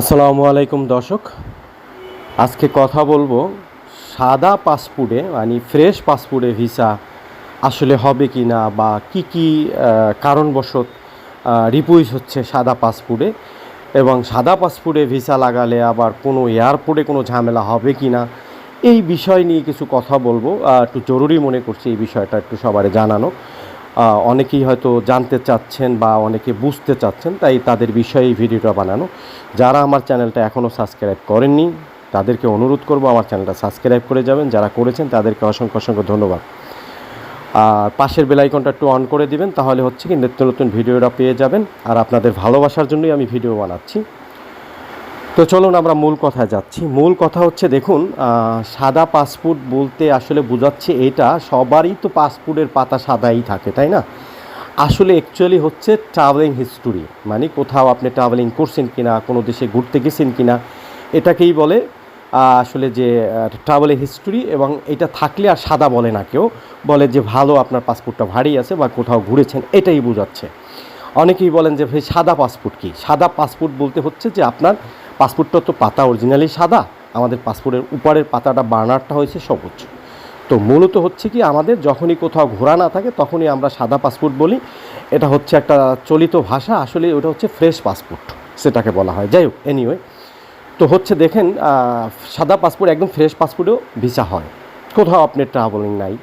আসসালামু আলাইকুম দর্শক। আজকে কথা বলব সাদা পাসপোর্টে মানে ফ্রেশ পাসপোর্টে ভিসা আসলে হবে কি না বা কি কি কারণবশত রিপুইজ হচ্ছে সাদা পাসপোর্টে এবং সাদা পাসপোর্টে ভিসা লাগালে আবার কোনো এয়ারপোর্টে কোনো ঝামেলা হবে কি না এই বিষয় নিয়ে কিছু কথা বলব। একটু জরুরি মনে করছি এই বিষয়টা একটু সবারে জানানো। অনেকেই হয়তো জানতে চাচ্ছেন বা অনেকে বুঝতে চাচ্ছেন, তাই তাদের বিষয়ে ভিডিওটা বানানো। যারা আমার চ্যানেলটা এখনও সাবস্ক্রাইব করেননি, তাদেরকে অনুরোধ করব আমার চ্যানেলটা সাবস্ক্রাইব করে যাবেন। যারা করেছেন, তাদেরকে অসংখ্য অসংখ্য ধন্যবাদ। আর পাশের বেলাইকনটা একটু অন করে দিবেন, তাহলে হচ্ছে কি নিত্য নতুন ভিডিওটা পেয়ে যাবেন। আর আপনাদের ভালোবাসার জন্যই আমি ভিডিও বানাচ্ছি। তো চলুন আমরা মূল কথায় যাচ্ছি। মূল কথা হচ্ছে, দেখুন সাদা পাসপোর্ট বলতে আসলে বোঝাচ্ছে এটা সবারই তো পাসপোর্টের পাতা সাদাই থাকে, তাই না? আসলে অ্যাকচুয়ালি হচ্ছে ট্রাভেলিং হিস্টোরি মানে কোথাও আপনি ট্রাভেলিং করছেন কি না কোনো দেশে ঘুরতে গেছেন কি না এটাকেই বলে আসলে যে ট্রাভেলিং হিস্টোরি এবং এটা থাকলে আর সাদা বলে না কেউ, বলে যে ভালো আপনার পাসপোর্টটা ভারী আছে বা কোথাও ঘুরেছেন, এটাই বোঝাচ্ছে। অনেকেই বলেন যে ভাই, সাদা পাসপোর্ট কি? সাদা পাসপোর্ট বলতে হচ্ছে যে আপনার পাসপোর্টটা তো পাতা অরিজিনালি সাদা, আমাদের পাসপোর্টের উপরের পাতাটা বার্নারটা হয়েছে সবুজ। তো মূলত হচ্ছে কি, আমাদের যখনই কোথাও ঘোরা না থাকে, তখনই আমরা সাদা পাসপোর্ট বলি। এটা হচ্ছে একটা চলিত ভাষা, আসলে ওটা হচ্ছে ফ্রেশ পাসপোর্ট, সেটাকে বলা হয়। যাই হোক এনিওয়ে তো হচ্ছে দেখেন সাদা পাসপোর্ট একদম ফ্রেশ পাসপোর্টেও ভিসা হয়। কোথাও আপনি ট্রাভেলিং নাই।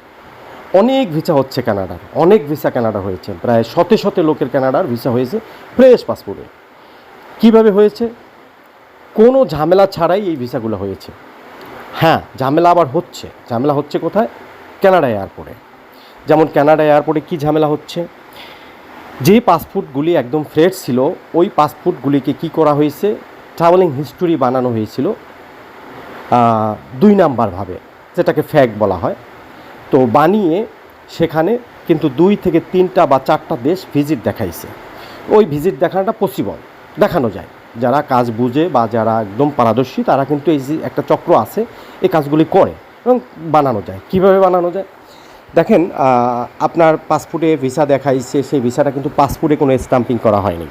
অনেক ভিসা হচ্ছে কানাডার, অনেক ভিসা কানাডা হয়েছে। প্রায় শতে শতে লোকের কানাডার ভিসা হয়েছে ফ্রেশ পাসপোর্টে। কীভাবে হয়েছে? কোনো ঝামেলা ছাড়াই এই ভিসাগুলো হয়েছে। হ্যাঁ ঝামেলা আবার হচ্ছে। ঝামেলা হচ্ছে কোথায়? কানাডা এয়ারপোর্টে। যেমন কানাডা এয়ারপোর্টে কী ঝামেলা হচ্ছে? যে পাসপোর্টগুলি একদম ফ্রেশ ছিল, ওই পাসপোর্টগুলিকে কি করা হয়েছে? ট্রাভেলিং হিস্টোরি বানানো হয়েছিল দুই নাম্বারভাবে যেটাকে ফ্যাক বলা হয়। তো বানিয়ে সেখানে কিন্তু দুই থেকে তিনটা বা চারটা দেশ ভিজিট দেখাইছে। ওই ভিজিট দেখানোটা পসিবল দেখানো যায়। যারা কাজ বুঝে বা যারা একদম পারদর্শী, তারা কিন্তু এই যে একটা চক্র আছে, এই কাজগুলি করে এবং বানানো যায়। কীভাবে বানানো যায়? দেখেন আপনার পাসপোর্টে ভিসা দেখাইছে, সেই ভিসাটা কিন্তু পাসপোর্টে কোনো স্টাম্পিং করা হয়নি।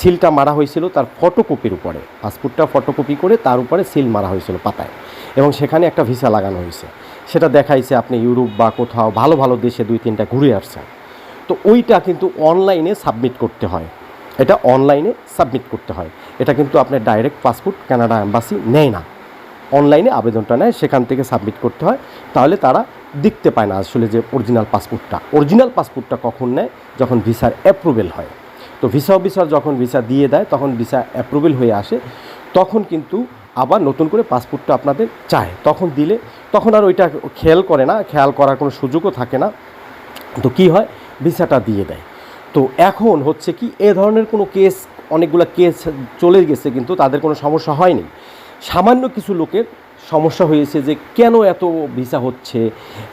সিলটা মারা হয়েছিল তার ফটোকপির উপরে। পাসপোর্টটা ফটোকপি করে তার উপরে সিল মারা হয়েছিল পাতায় এবং সেখানে একটা ভিসা লাগানো হয়েছে। সেটা দেখাইছে আপনি ইউরোপ বা কোথাও ভালো ভালো দেশে দুই, তিনটা ঘুরে আসছেন। তো ওইটা কিন্তু অনলাইনে সাবমিট করতে হয়। এটা অনলাইনে সাবমিট করতে হয়। এটা কিন্তু আপনার ডাইরেক্ট পাসপোর্ট কানাডা অ্যাম্বাসি নেয় না। অনলাইনে আবেদনটা নেয়, সেখান থেকে সাবমিট করতে হয়। তাহলে তারা দেখতে পায় না আসলে যে অরিজিনাল পাসপোর্টটা অরিজিনাল পাসপোর্টটা কখন নেয়? যখন ভিসার অ্যাপ্রুভেল হয়। তো ভিসা অফিসার যখন ভিসা দিয়ে দেয়, তখন ভিসা অ্যাপ্রুভেল হয়ে আসে। তখন কিন্তু আবার নতুন করে পাসপোর্টটা আপনাদের চায়। তখন দিলে, তখন আর ওইটা খেয়াল করে না। খেয়াল করার কোনো সুযোগও থাকে না। তো কি হয়? ভিসাটা দিয়ে দেয়। তো এখন হচ্ছে কি এ ধরনের কোনো কেস, অনেকগুলো কেস চলে গেছে কিন্তু তাদের কোনো সমস্যা হয়নি। সামান্য কিছু লোকের সমস্যা হয়েছে যে কেন এত ভিসা হচ্ছে,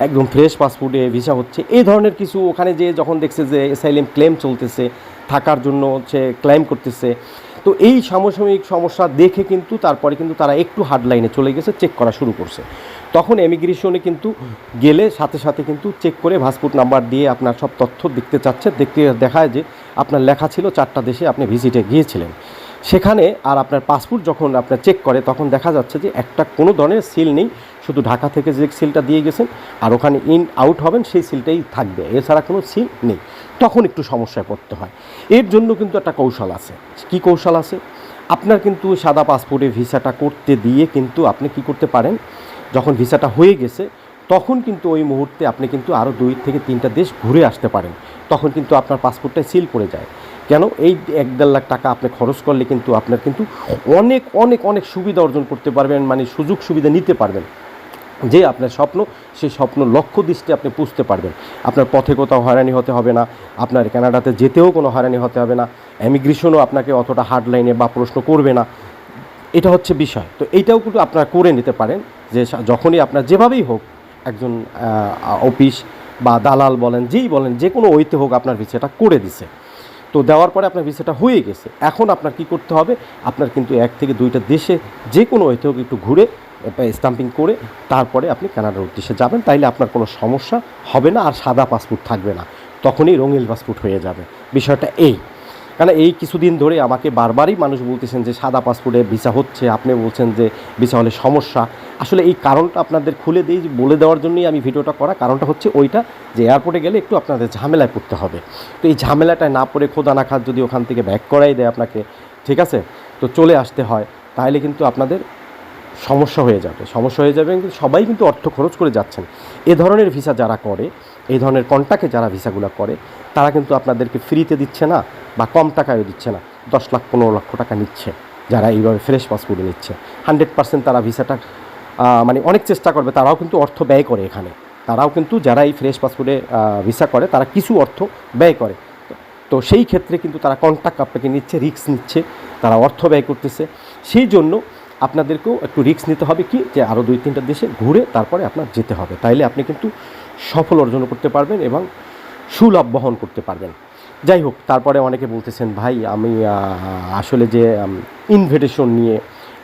একদম ফ্রেশ পাসপোর্টে ভিসা হচ্ছে। এই ধরনের কিছু ওখানে যে যখন দেখছে যে এসাইলেম ক্লেম চলতেছে, থাকার জন্য হচ্ছে ক্লেম করতেছে তো এই সমসাময়িক সমস্যা দেখে কিন্তু তারপরে কিন্তু তারা একটু হার্ডলাইনে চলে গেছে চেক করা শুরু করছে। তখন এমিগ্রেশনে কিন্তু গেলে সাথে সাথে কিন্তু চেক করে ভাসপোর্ট নাম্বার দিয়ে আপনার সব তথ্য দেখতে চাচ্ছে, দেখতে দেখায় যে আপনার লেখা ছিল চারটা দেশে আপনি ভিজিটে গিয়েছিলেন। সেখানে আর আপনার পাসপোর্ট যখন আপনার চেক করে, তখন দেখা যাচ্ছে যে একটা কোনো ধরনের সিল নেই, শুধু ঢাকা থেকে যে সিলটা দিয়ে গেছেন, আর ওখানে ইন আউট হবেন, সেই সিলটাই থাকবে। এছাড়া কোনো সিল নেই। তখন একটু সমস্যায় পড়তে হয়। এর জন্য কিন্তু একটা কৌশল আছে। কি কৌশল আছে? আপনার কিন্তু সাদা পাসপোর্টে ভিসাটা করতে দিয়ে কিন্তু আপনি কি করতে পারেন? যখন ভিসাটা হয়ে গেছে, তখন কিন্তু ওই মুহূর্তে আপনি কিন্তু আরও দুই থেকে তিনটা দেশ ঘুরে আসতে পারেন। তখন কিন্তু আপনার পাসপোর্টটা সিল করে যায়। কেন? এই এক দেড় লাখ টাকা আপনি খরচ করলে কিন্তু আপনার কিন্তু অনেক অনেক অনেক সুবিধা অর্জন করতে পারবেন মানে সুযোগ সুবিধা নিতে পারবেন। যে আপনার স্বপ্ন, সেই স্বপ্ন লক্ষ্য দৃষ্টি আপনি পুষতে পারবেন। আপনার পথে কোথাও হয়রানি হতে হবে না, আপনার কানাডাতে যেতেও কোনো হয়রানি হতে হবে না এমিগ্রেশনও আপনাকে অতটা হার্ড লাইনে বা প্রশ্ন করবে না। এটা হচ্ছে বিষয়। তো এইটাও কিন্তু আপনারা করে নিতে পারেন যে যখনই আপনার যেভাবেই হোক, একজন অফিস বা দালাল বলেন, যেই বলেন, যে কোনো ওইতে হোক আপনার ভিসাটা করে দিছে। তো দেওয়ার পরে আপনার ভিসাটা হয়ে গেছে। এখন আপনার কি করতে হবে? আপনার কিন্তু এক থেকে দুইটা দেশে যে কোনো ওইতে হোক একটু ঘুরে স্টাম্পিং করে তারপরে আপনি কানাডার উদ্দেশ্যে যাবেন। তাইলে আপনার কোনো সমস্যা হবে না, আর সাদা পাসপোর্ট থাকবে না। তখনই রঙিল পাসপোর্ট হয়ে যাবে। বিষয়টা এই। কারণ এই কিছুদিন ধরে আমাকে বারবারই মানুষ বলতেছেন যে সাদা পাসপোর্টে ভিসা হচ্ছে। আপনি বলছেন যে ভিসা হলে সমস্যা। আসলে এই কারণটা আপনাদের খুলে দিই, বলে দেওয়ার জন্যই আমি ভিডিওটা করা। কারণটা হচ্ছে ওইটা যে এয়ারপোর্টে গেলে একটু আপনাদের ঝামেলায় পড়তে হবে। তো এই ঝামেলাটায় না পড়ে খোদা না খাত যদি ওখান থেকে ব্যাক করাই দেয় আপনাকে, ঠিক আছে? তো চলে আসতে হয়। তাহলে কিন্তু আপনাদের সমস্যা হয়ে যাবে। সমস্যা হয়ে যাবে কিন্তু সবাই কিন্তু অর্থ খরচ করে যাচ্ছেন। এ ধরনের ভিসা যারা করে এই ধরনের কন্ট্যাক্টে যারা ভিসাগুলো করে, তারা কিন্তু আপনাদেরকে ফ্রিতে দিচ্ছে না। বা কম টাকায়ও দিচ্ছে না, দশ লাখ, পনেরো লক্ষ টাকা নিচ্ছে যারা এইভাবে ফ্রেশ পাসপোর্টে নিচ্ছে। হান্ড্রেড পার্সেন্ট তারা ভিসাটা মানে অনেক চেষ্টা করবে, তারাও কিন্তু অর্থ ব্যয় করে এখানে। তারাও কিন্তু যারা এই ফ্রেশ পাসপোর্টে ভিসা করে, তারা কিছু অর্থ ব্যয় করে। তো সেই ক্ষেত্রে কিন্তু তারা কন্ট্যাক্ট আপনাকে নিচ্ছে রিস্ক নিচ্ছে, তারা অর্থ ব্যয় করতেছে। সেই জন্য আপনাদেরকেও একটু রিস্ক নিতে হবে কি? যে আরও দুই তিনটা দেশে ঘুরে তারপরে আপনার যেতে হবে। তাইলে আপনি কিন্তু সফল অর্জন করতে পারবেন এবং সুলাভ বহন করতে পারবেন। যাই হোক, তারপরে অনেকে বলতেছেন, ভাই, আমি আসলে যে ইনভিটেশন নিয়ে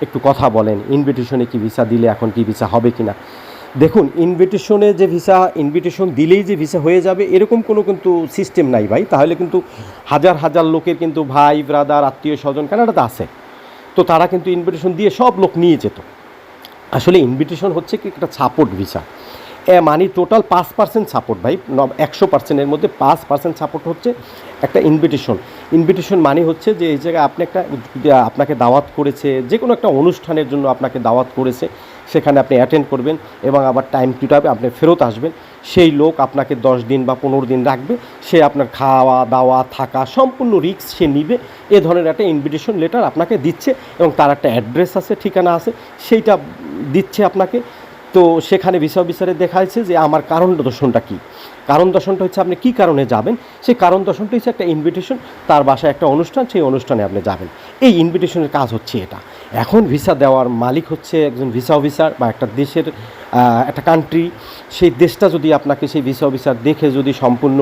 একটু কথা বলেন ইনভিটেশনে কি ভিসা দিলে এখন কি ভিসা হবে কি না দেখুন ইনভিটেশনে যে ভিসা ইনভিটেশন দিলেই যে ভিসা হয়ে যাবে, এরকম কোনো কিন্তু সিস্টেম নাই ভাই। তাহলে কিন্তু হাজার হাজার লোকের কিন্তু ভাই ব্রাদার আত্মীয় স্বজন, কানাডাতে আছে। তো তারা কিন্তু ইনভিটেশন দিয়ে সব লোক নিয়ে যেত। আসলে ইনভিটেশন হচ্ছে কি একটা সাপোর্ট ভিসা মানে টোটাল পাঁচ পার্সেন্ট সাপোর্ট ভাই একশো পার্সেন্টের মধ্যে পাঁচ পার্সেন্ট সাপোর্ট হচ্ছে একটা ইনভিটেশন ইনভিটেশন মানে হচ্ছে যে এই জায়গায় আপনি একটা আপনাকে দাওয়াত করেছে যে কোনো একটা অনুষ্ঠানের জন্য আপনাকে দাওয়াত করেছে, সেখানে আপনি অ্যাটেন্ড করবেন এবং আবার টাইম টু টাইম আপনি ফেরত আসবেন। সেই লোক আপনাকে দশ দিন বা পনেরো দিন রাখবে, সে আপনার খাওয়া, দাওয়া, থাকা, সম্পূর্ণ রিস্ক সে নিবে। এ ধরনের একটা ইনভিটেশন লেটার আপনাকে দিচ্ছে এবং তার একটা অ্যাড্রেস আছে, ঠিকানা আছে, সেইটা দিচ্ছে আপনাকে। তো সেখানে ভিসা অফিসারে দেখাইছে যে আমার কারণ দর্শনটা কী? কারণ দর্শনটা হচ্ছে আপনি কী কারণে যাবেন? সেই কারণ দর্শনটা হচ্ছে একটা ইনভিটেশন তার বাসায় একটা অনুষ্ঠান, সেই অনুষ্ঠানে আপনি যাবেন। এই ইনভিটেশনের কাজ হচ্ছে এটা। এখন ভিসা দেওয়ার মালিক হচ্ছে একজন ভিসা অফিসার বা একটা দেশের একটা কান্ট্রি সেই দেশটা যদি আপনাকে সেই ভিসা অফিসার দেখে যদি সম্পূর্ণ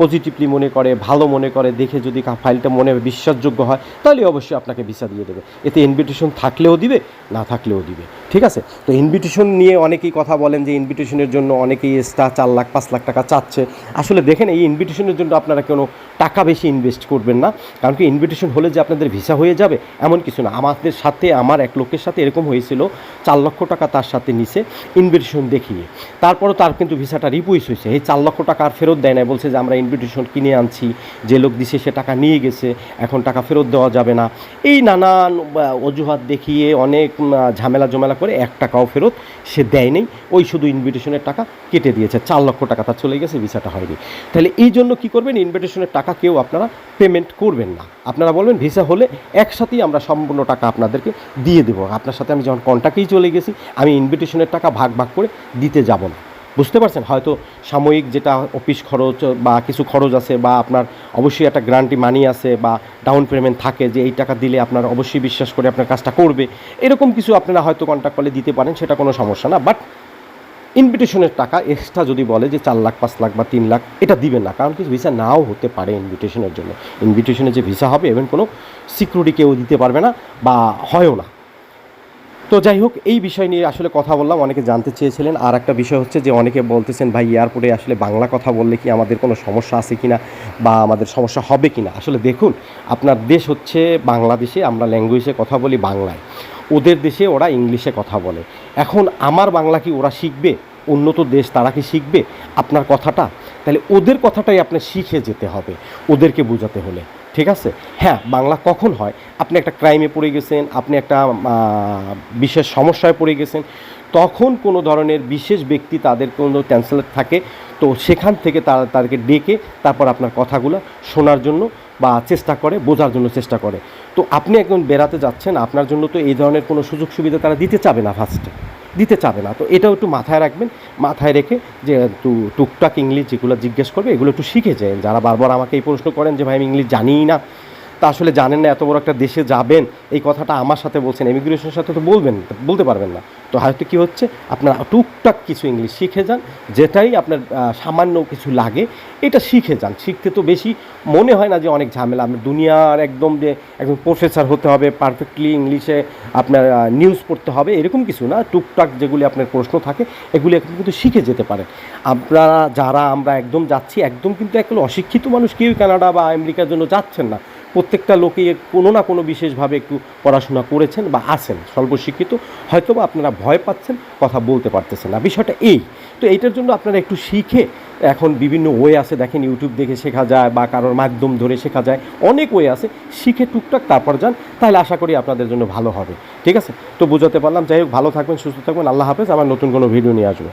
পজিটিভলি মনে করে, ভালো মনে করে, দেখে যদি ফাইলটা মনে বিশ্বাসযোগ্য হয়, তাহলে অবশ্যই আপনাকে ভিসা দিয়ে দেবে। এতে ইনভিটেশন থাকলেও দিবে, না থাকলেও দিবে। ঠিক আছে? তো ইনভিটেশন নিয়ে অনেকেই কথা বলেন যে ইনভিটেশনের জন্য অনেকেই এক্সট্রা চার লাখ, পাঁচ লাখ টাকা চাচ্ছে। আসলে দেখেন এই ইনভিটেশনের জন্য আপনারা কোনো টাকা বেশি ইনভেস্ট করবেন না। কারণ কি ইনভিটেশন হলে যে আপনাদের ভিসা হয়ে যাবে, এমন কিছু না। আমাদের সাথে, আমার এক লোকের সাথে এরকম হয়েছিল। চার লক্ষ টাকা তার সাথে নিছে ইনভিটেশন দেখিয়ে। তারপরও তার কিন্তু ভিসাটা রিপুইস হয়েছে। এই চার লক্ষ টাকা আর ফেরত দেয় না বলছে যে, আমরা ইনভিটেশন কিনে আনছি। যে লোক দিছে, সে টাকা নিয়ে গেছে। এখন টাকা ফেরত দেওয়া যাবে না। এই নানান অজুহাত দেখিয়ে, অনেক ঝামেলা জমেলা করে এক টাকাও ফেরত সে দেয় নেই। ওই শুধু ইনভিটেশনের টাকা কেটে দিয়েছে। চার লক্ষ টাকা তার চলে গেছে ভিসাটা হয়নি। তাহলে এই জন্য কী করবেন? ইনভিটেশনের টাকা কেউ আপনারা পেমেন্ট করবেন না। আপনারা বলবেন ভিসা হলে একসাথেই আমরা সম্পূর্ণ টাকা আপনাদেরকে দিয়ে দেবো। আপনার সাথে আমি যখন কন্ট্যাক্টেই চলে গেছি, আমি ইনভিটেশনের টাকা ভাগ ভাগ করে দিতে যাব না। বুঝতে পারছেন? হয়তো সাময়িক যেটা অফিস খরচ বা কিছু খরচ আছে বা আপনার অবশ্যই একটা গ্রান্টি মানি আছে বা ডাউন পেমেন্ট থাকে যে এই টাকা দিলে আপনার অবশ্যই বিশ্বাস করে আপনার কাজটা করবে। এরকম কিছু আপনারা হয়তো কন্ট্যাক্ট করলে দিতে পারেন, সেটা কোনো সমস্যা না। বাট ইনভিটেশনের টাকা এক্সট্রা যদি বলে যে চার লাখ, পাঁচ লাখ বা তিন লাখ, এটা দিবেন না। কারণ কিছু ভিসা নাও হতে পারে ইনভিটেশনের জন্য। ইনভিটেশনে যে ভিসা হবে এবং কোনো সিকিউরিটি কেউ দিতে পারবে না বা হয়ও না। তো যাই হোক, এই বিষয় নিয়ে আসলে কথা বললাম। অনেকে জানতে চেয়েছিলেন। আর একটা বিষয় হচ্ছে যে অনেকে বলতেছেন, ভাই এয়ারপোর্টে আসলে বাংলা কথা বললে কি আমাদের কোনো সমস্যা আছে কিনা বা আমাদের সমস্যা হবে কিনা? আসলে দেখুন, আপনার দেশ হচ্ছে বাংলাদেশে, আমরা ল্যাঙ্গুয়েজে কথা বলি বাংলায়। ওদের দেশে ওরা ইংলিশে কথা বলে। এখন আমার বাংলা কি ওরা শিখবে? উন্নত দেশ তারা কি শিখবে? আপনার কথাটা, তাহলে ওদের কথাটাই আপনার শিখে যেতে হবে, ওদেরকে বোঝাতে হলে। ঠিক আছে? হ্যাঁ বাংলা কখন হয়? আপনি একটা ক্রাইমে পড়ে গেছেন, আপনি একটা বিশেষ সমস্যায় পড়ে গেছেন, তখন কোনো ধরনের বিশেষ ব্যক্তি তাদের কোনো ট্রান্সলেট থাকে, তো সেখান থেকে তারা, তাদেরকে ডেকে তারপর আপনার কথাগুলো শোনার জন্য বা চেষ্টা করে, বোঝার জন্য চেষ্টা করে। তো আপনি একজন বেড়াতে যাচ্ছেন, আপনার জন্য তো এই ধরনের কোনো সুযোগ সুবিধা তারা দিতে চাবে না ফার্স্টে দিতে চাবে না। তো এটাও একটু মাথায় রাখবেন, মাথায় রেখে যে টুকটাক ইংলিশ যেগুলো জিজ্ঞেস করবে, এগুলো একটু শিখে যায় যারা বারবার আমাকে এই প্রশ্ন করেন যে, ভাই, আমি ইংলিশ জানিই না। তা আসলে জানেন না, এত বড় একটা দেশে যাবেন, এই কথাটা আমার সাথে বলছেন ইমিগ্রেশনের সাথে তো বলবেন, বলতে পারবেন না। তো হয়তো কি হচ্ছে, আপনার টুকটাক কিছু ইংলিশ শিখে যান, যেটাই আপনার সামান্য কিছু লাগে, এটা শিখে যান। শিখতে তো বেশি মনে হয় না যে অনেক ঝামেলা। আপনার দুনিয়ার একদম যে একদম প্রফেসর হতে হবে পারফেক্টলি ইংলিশে আপনার নিউজ পড়তে হবে, এরকম কিছু না। টুকটাক যেগুলি আপনার প্রশ্ন থাকে, এগুলি আপনি কিন্তু শিখে যেতে পারে আপনারা, যারা আমরা একদম যাচ্ছি, একদম কিন্তু একদম অশিক্ষিত মানুষ, কেউ কানাডা বা আমেরিকার জন্য যাচ্ছেন না। প্রত্যেকটা লোকই কোনো না কোনো বিশেষভাবে একটু পড়াশোনা করেছেন বা আছেন স্বল্প শিক্ষিত হয়তো বা আপনারা ভয় পাচ্ছেন, কথা বলতে পারতেছেন না। বিষয়টা এই, তো এইটার জন্য আপনারা একটু শিখে এখন বিভিন্ন ওয়ে আছে, দেখেন ইউটিউব দেখে শেখা যায় বা কারোর মাধ্যম ধরে শেখা যায়, অনেক ওয়ে আছে। শিখে টুকটাক তারপর যান, তাহলে আশা করি আপনাদের জন্য ভালো হবে। ঠিক আছে? তো বোঝাতে পারলাম। যাই হোক, ভালো থাকবেন, সুস্থ থাকবেন। আল্লাহ হাফেজ। আমার নতুন কোনো ভিডিও নিয়ে আসব।